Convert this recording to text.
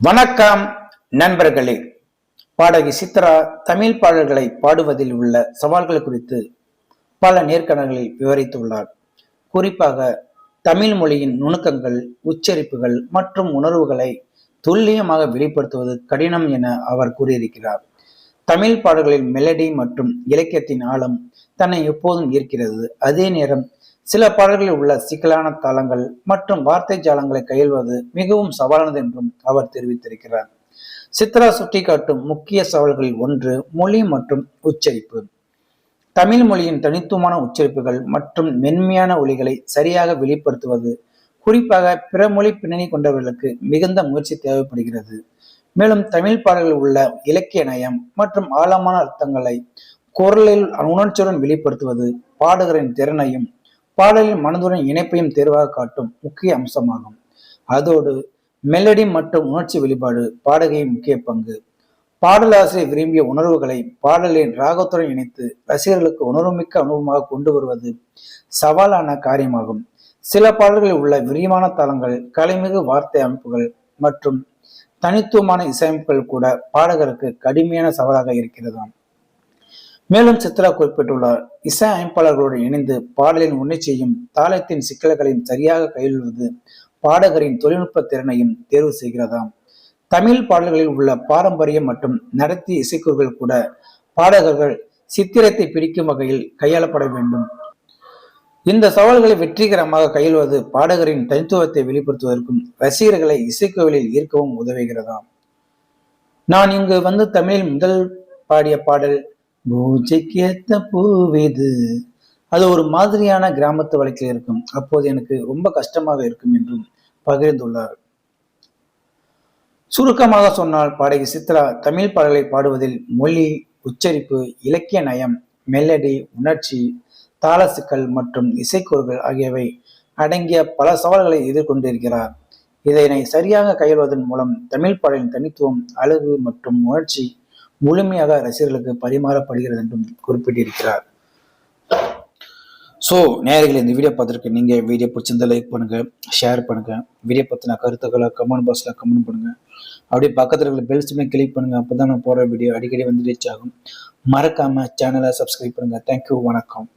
வணக்கம் நண்பர்களே. பாடகி சித்ரா தமிழ் பாடல்களை பாடுவதில் உள்ள சவால்கள் குறித்து பல நேர்காணல்களில் விவரித்துள்ளார். குறிப்பாக தமிழ் மொழியின் நுணுக்கங்கள் உச்சரிப்புகள் மற்றும் உணர்வுகளை துல்லியமாக வெளிப்படுத்துவது கடினம் என அவர் கூறியிருக்கிறார். தமிழ் பாடல்களின் மெலடி மற்றும் இலக்கியத்தின் ஆழம் தன்னை எப்போதும் ஈர்க்கிறது. அதே நேரம் சில பாடல்களில் உள்ள சிக்கலான தாளங்கள் மற்றும் வார்த்தை ஜாலங்களை கையாள்வது மிகவும் சவாலானது என்றும் அவர் தெரிவித்திருக்கிறார். சித்ரா சுட்டிக்காட்டும் முக்கிய சவால்களில் ஒன்று மொழி மற்றும் உச்சரிப்பு. தமிழ் மொழியின் தனித்துவமான உச்சரிப்புகள் மற்றும் மென்மையான ஒலிகளை சரியாக வெளிப்படுத்துவது குறிப்பாக பிற மொழி பின்னணி கொண்டவர்களுக்கு மிகுந்த முயற்சி தேவைப்படுகிறது. மேலும் தமிழ் பாடல்களில் உள்ள இலக்கிய நயம் மற்றும் ஆழமான அர்த்தங்களை குரலில் உணர்ச்சியுடன் வெளிப்படுத்துவது பாடகரின் திறனையும் பாடலின் மனதுடன் இணைப்பையும் தேர்வாக காட்டும் முக்கிய அம்சமாகும். அதோடு மெலடி மற்றும் உணர்ச்சி வெளிப்பாடு பாடகையின் முக்கிய பங்கு. பாடலாசிரியர் விரும்பிய உணர்வுகளை பாடலின் ராகத்துடன் இணைத்து ரசிகர்களுக்கு உணர்வுமிக்க அனுபவமாக கொண்டு வருவது சவாலான காரியமாகும். சில பாடல்களில் உள்ள விரிவான தளங்கள் கலைமிகு வார்த்தை அமைப்புகள் மற்றும் தனித்துவமான இசையமைப்புகள் கூட பாடகருக்கு கடுமையான சவாலாக இருக்கிறதாம். மேலும் சித்ரா குறிப்பிட்டுள்ளார் இசை அமைப்பாளர்களுடன் இணைந்து பாடலின் உன்னிச்சையும் தாளத்தின் சிக்கல்களையும் சரியாக கையாள்வது பாடகரின் தொழில்நுட்ப திறனையும் தேர்வு செய்கிறதாம். தமிழ் பாடல்களில் உள்ள பாரம்பரியம் மற்றும் நடத்தி இசைக்குழுகள் கூட பாடகர்கள் சித்திரத்தை பிடிக்கும் வகையில் கையாளப்பட வேண்டும். இந்த சவால்களை வெற்றிகரமாக கையாள்வது பாடகரின் தனித்துவத்தை வெளிப்படுத்துவதற்கும் ரசிகர்களை இசைக்கோவிலில் ஈர்க்கவும் உதவுகிறதாம். நான் இங்கு வந்து தமிழில் முதல் பாடிய பாடல் பூஜைக்கேத்த பூவிது. அது ஒரு மாதிரியான கிராமத்து வழக்கில் இருக்கும். அப்போது எனக்கு ரொம்ப கஷ்டமாக இருக்கும் என்றும் பகிர்ந்துள்ளார். சுருக்கமாக சொன்னால் பாடகி சித்ரா தமிழ் பாடலை பாடுவதில் மொழி உச்சரிப்பு இலக்கிய நயம் மெலடி உணர்ச்சி தாளசுக்கள் மற்றும் இசைக்கூறுகள் ஆகியவை அடங்கிய பல சவால்களை எதிர்கொண்டிருக்கிறார். இதனை சரியாக கையாள்வதன் மூலம் தமிழ் பாடலின் தனித்துவம் அழகு மற்றும் உணர்ச்சி முழுமையாக ரசிகர்களுக்கு பரிமாறப்படுகிறது என்றும் குறிப்பிட்டிருக்கிறார். ஸோ நேயர்கள் இந்த வீடியோ பார்த்துருக்கு நீங்கள் வீடியோ பிடிச்சிருந்தா லைக் பண்ணுங்கள் ஷேர் பண்ணுங்கள் வீடியோ பற்றின கருத்துக்களை கமெண்ட் பாக்ஸில் கமெண்ட் பண்ணுங்கள் அப்படியே பக்கத்தில் இருக்கிற பெல் சிம்மை கிளிக் பண்ணுங்கள் அப்போ தான் நான் போடுற வீடியோ அடிக்கடி வந்து ரீச் ஆகும். மறக்காமல் சேனலை சப்ஸ்கிரைப் பண்ணுங்கள் தேங்க்யூ வணக்கம்.